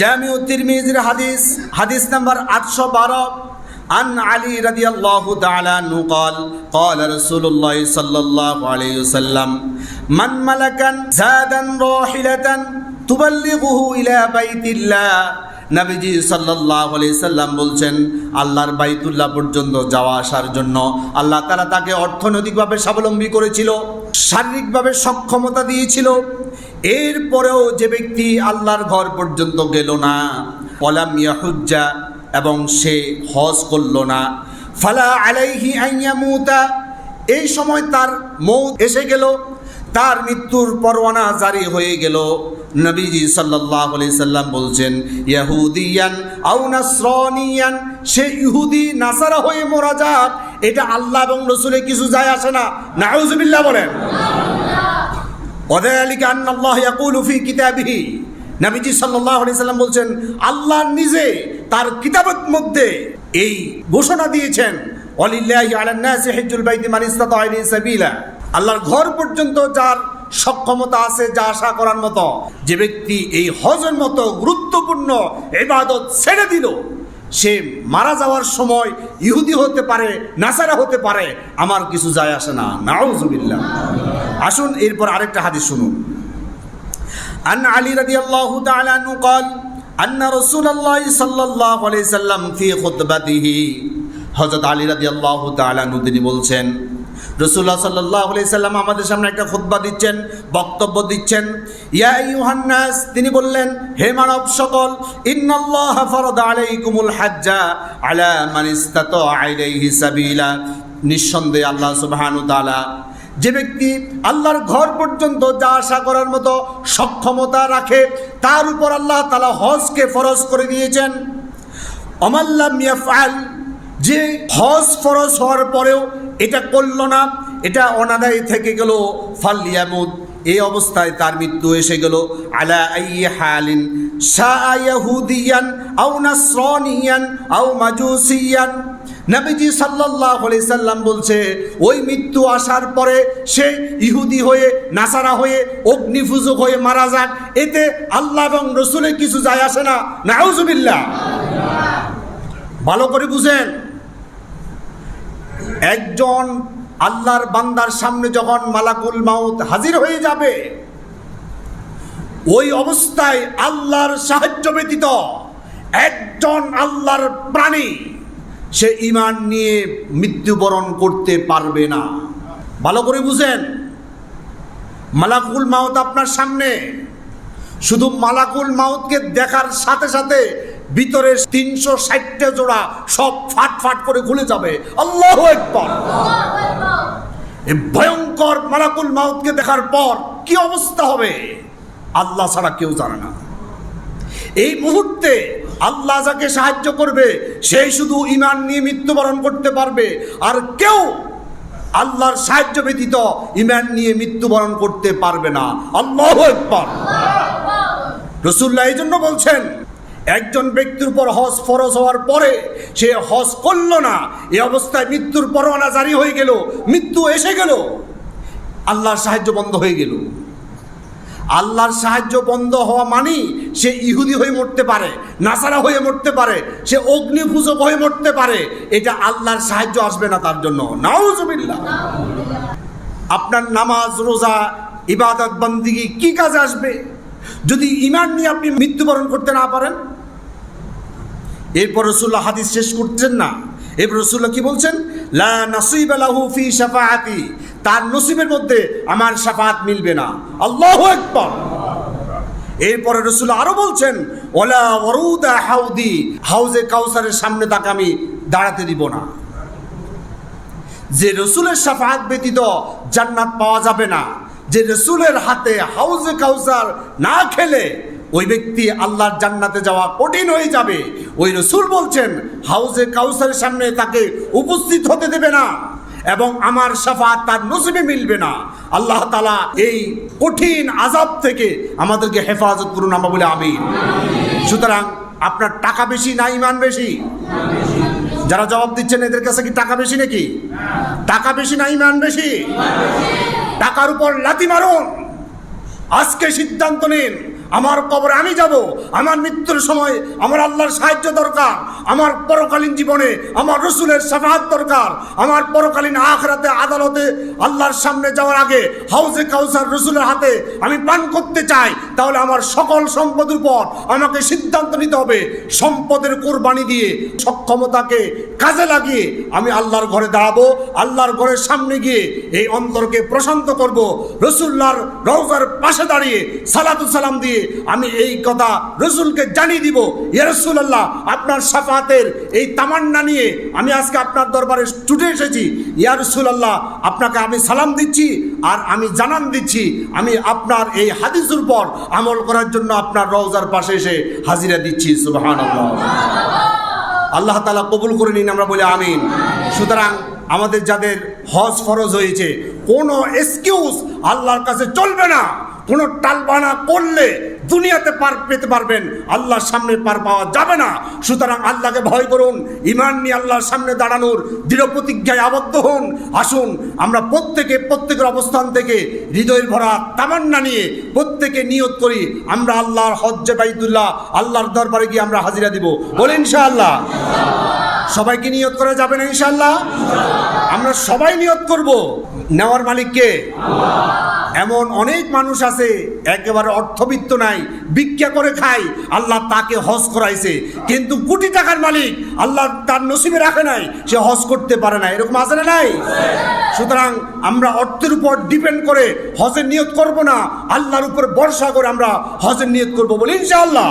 জামিউদ্দির মিজির হাদিস হাদিস নাম্বার আটশো বারো। আন আলী রাদি আল্লাহ তালানু কল কল রসুল্লাহ সাল্লাহ আলাইসাল্লাম মান মালাকান জাদান রহিলাতান তুবাল্লিগুহু ইলা বাইতিল্লাহ। নাবিজি সাল্লাহ সাল্লাম বলছেন, আল্লাহর বাইতুল্লাহ পর্যন্ত যাওয়া আসার জন্য আল্লাহ তারা তাকে অর্থনৈতিকভাবে স্বাবলম্বী করেছিল, শারীরিকভাবে সক্ষমতা দিয়েছিল এরপরেও যে ব্যক্তি আল্লাহর ঘর পর্যন্ত গেল না পলাম ইয়াহুজ্জা, এবং সে হজ করল না, ফালা আলাইহি আইয়ামুতা এই সময় তার মৌত এসে গেল, তার মৃত্যুর পরোয়ানা জারি হয়ে গেল। নবীজি সাল্লাহ সাল্লাম বলছেন, ইয়াহুদিয়ান আউ নাসরানিয়ান, সে ইহুদি নাসারা হয়ে মরা যাক, এটা আল্লাহ এবং রসুলে কিছু যায় আসে না। নাউজুবিল্লাহ বলেন। ওদালিকা আন্নাল্লাহ ইয়াকুলু ফি কিতাবিহি। নবীজি আলাইহি সাল্লাম বলছেন, আল্লাহ নিজে তার কিতাবের মধ্যে এই ঘোষণা দিয়েছেন, ওয়ালিল্লাহি আলান নাসি হিজ্জুল বাইতি মান ইসতাতা ইলাইহি সাবিলা। আল্লাহর ঘর পর্যন্ত যার সক্ষমতা আছে, যা আশা করার মতো, যে ব্যক্তি এই হজের মতো গুরুত্বপূর্ণ এবাদত ছেড়ে দিল, সে মারা যাওয়ার সময় ইহুদি হতে পারে, নাসারা হতে পারে, আমার কিছু যায় আসে না। নাউজুবিল্লাহ। আসুন, এরপর আরেকটা হাদিস শুনুন। আন আলী রাদি আল্লাহ তালানু কল, আন্না রসুল আল্লাহ সাল্লাহ আলি সাল্লাম ফি খুতবাতিহি। হজরত আলী রাদি আল্লাহ তালানু তিনি বলছেন, রাসূলুল্লাহ সাল্লাল্লাহু আলাইহি সাল্লাম আমাদের সামনে একটা খুতবা দিচ্ছেন, বক্তব্য দিচ্ছেন। ইয়া ইউহান্নাস তিনি বললেন, হে মানব সকল, ইন্নাল্লাহা ফরদ আলাইকুমুল হাজ্জা আলা মানিস্তাত আইলাইহি সাবিলা। নিঃসন্দেহে আল্লাহ সুবহানাহু তাআলা যে ব্যক্তি আল্লাহর ঘর পর্যন্ত যা আশা করার মতো সক্ষমতা রাখে, তার উপর আল্লাহ তালা হজকে ফরজ করে দিয়েছেন অমাল্লাম ইয়াফআল, যে হজ ফরজ হওয়ার পরেও এটা করল না, এটা অনাদায়ী থেকে গেল। ফালিয়ামুদ এই অবস্থায় তার মৃত্যু এসে গেল। আলা আউ মাজুসিয়ান। নবীজি সাল্লাহ সাল্লাম বলছে, ওই মৃত্যু আসার পরে সে ইহুদি হয়ে, নাসারা হয়ে অগ্নিফুজুক হয়ে মারা যাক। এতে আল্লাহ এবং রসুলের কিছু যায় আসে না। নাউজুবিল্লাহ। ভালো করে বুঝেন। একজন আল্লাহর বান্দার সামনে যখন মালাকুল মাউত হাজির হয়ে যাবে, ওই অবস্থায় আল্লাহর সাহায্য ব্যতীত একজন আল্লাহর প্রাণী সে ইমান নিয়ে মৃত্যুবরণ করতে পারবে না। ভালো করে বুঝেন। মালাকুল মাউত আপনার সামনে। শুধু মালাকুল মাউতকে দেখার সাথে সাথে ভিতরে তিনশো ষাটটা জোড়া সব ফাট ফাট করে খুলে যাবে। আল্লাহ একবার ভয়ঙ্কর মালাকুল মাউতকে দেখার পর কি অবস্থা হবে? আল্লাহ ছাড়া কেউ জানে না। এই মুহূর্তে আল্লাহ যাকে সাহায্য করবে, সেই শুধু ইমান নিয়ে মৃত্যুবরণ করতে পারবে। আর কেউ আল্লাহর সাহায্য ব্যতীত ইমান নিয়ে মৃত্যুবরণ করতে পারবে না। আল্লাহ একবার রসুল্লাহ এই জন্য বলছেন, একজন ব্যক্তির উপর হজ ফরজ হওয়ার পরে সে হজ করল না, এ অবস্থায় মৃত্যুর পরোয়ানা জারি হয়ে গেল, মৃত্যু এসে গেল, আল্লাহর সাহায্য বন্ধ হয়ে গেল। আল্লাহর সাহায্য বন্ধ হওয়া মানেই সে ইহুদি হয়ে মরতে পারে, নাসারা হয়ে মরতে পারে, সে অগ্নিপূজক হয়ে মরতে পারে, এটা আল্লাহর সাহায্য আসবে না তার জন্য। নাউজুবিল্লাহ। আপনার নামাজ, রোজা, ইবাদত, বন্দিগি কি কাজ আসবে? যদি ইমান নিয়ে আপনি মৃত্যুবরণ করতে না পারেন? এরপর রসুল্লাহ হাদিস শেষ করছেন না। এরপর রসুল্লাহ কি বলছেন? লা নাসিব লাহু ফি শাফাআতি। তার নসিবের মধ্যে আমার শাফাত মিলবে না। আল্লাহ আকবার। এরপরে রসুল আরও বলছেন ওলা ওরুদা হাউদি, হাউজে কাউসারের সামনে তাকে আমি দাঁড়াতে দিব না। যে রসুলের সাফাত ব্যতীত জান্নাত পাওয়া যাবে না, যে রসুলের হাতে হাউজে কাউসার না খেলে, ওই ব্যক্তি আল্লাহর জান্নাতে যাওয়া কঠিন হয়ে যাবে। ওই রসুল বলছেন, হাউজে কাউসারের সামনে তাকে উপস্থিত হতে দেবে না। এবং আমার সাফাত তার নসিবে মিলবে না। আল্লাহ তালা এই কঠিন আজাব থেকে আমাদেরকে হেফাজত করুন আমরা বলে আমি সুতরাং আপনার টাকা বেশি না ইমান বেশি? যারা জবাব দিচ্ছেন, এদের কাছে কি টাকা বেশি নাকি? টাকা বেশি না ইমান বেশি? টাকার উপর লাথি মারুন। আজকে সিদ্ধান্ত নিন। আমার কবরে আমি যাব, আমার মৃত্যুর সময় আমার আল্লাহর সাহায্য দরকার, আমার পরকালীন জীবনে আমার রসুলের সাফাহাত দরকার, আমার পরকালীন আখরাতে, আদালতে, আল্লাহর সামনে যাওয়ার আগে হাউজে কাউসার রসুলের হাতে আমি পান করতে চাই তাহলে আমার সকল সম্পদের উপর আমাকে সিদ্ধান্ত নিতে হবে। সম্পদের কোরবানি দিয়ে, সক্ষমতাকে কাজে লাগিয়ে আমি আল্লাহর ঘরে দাঁড়াবো, আল্লাহর ঘরের সামনে গিয়ে এই অন্তরকে প্রশান্ত করব। রসুল্লাহর রওজার পাশে দাঁড়িয়ে সালাতু সালাম দিয়ে আমি এই কথা রসুলকে জানিয়ে দিব, ইয়া রসুল্লাহ আপনার সাফাতের এই তামান্না নিয়ে আমি আজকে আপনার দরবারে ছুটে এসেছি। ইয়া রসুল্লাহ আপনাকে আমি সালাম দিচ্ছি আর আমি জানান দিচ্ছি। আমি আপনার এই হাদিসের উপর আমল করার জন্য আপনার রওজার পাশে এসে হাজিরা দিচ্ছি সুবাহান আল্লাহ তালা কবুল করে নিন, আমরা বলি আমিন। সুতরাং আমাদের যাদের হজ ফরজ হয়েছে কোনো এক্সকিউজ আল্লাহর কাছে চলবে না। কোনো টালবানা করলে দুনিয়াতে পার পেতে পারবেন, আল্লাহর সামনে পার পাওয়া যাবে না। সুতরাং আল্লাহকে ভয় করুন ইমান নিয়ে আল্লাহর সামনে দাঁড়ানোর দৃঢ় প্রতিজ্ঞায় আবদ্ধ হন। আসুন, আমরা প্রত্যেকে প্রত্যেকের অবস্থান থেকে হৃদয়ের ভরা তামান্না নিয়ে প্রত্যেকে নিয়ত করি। আমরা আল্লাহর হজ্জে বাইদুল্লাহ আল্লাহর দরবারে গিয়ে আমরা হাজিরা দিব। বলে ইনশাআল্লাহ। সবাইকে নিয়ত করা যাবে না ইনশাআল্লাহ? আমরা সবাই নিয়ত করব। নেওয়ার মালিককে এমন অনেক মানুষ আছে, একেবারে অর্থবিত্ত নাই, ভিক্ষা করে খায়, আল্লাহ তাকে হজ করাইছে। কিন্তু কোটি টাকার মালিক আল্লাহ তার নসিবে রাখে নাই, সে হজ করতে পারে না। এরকম আছে না নাই? সুতরাং আমরা অর্থের উপর ডিপেন্ড করে হজের নিয়ত করব না। আল্লাহর উপর ভরসা করে আমরা হজের নিয়ত করব বলি ইনশাআল্লাহ।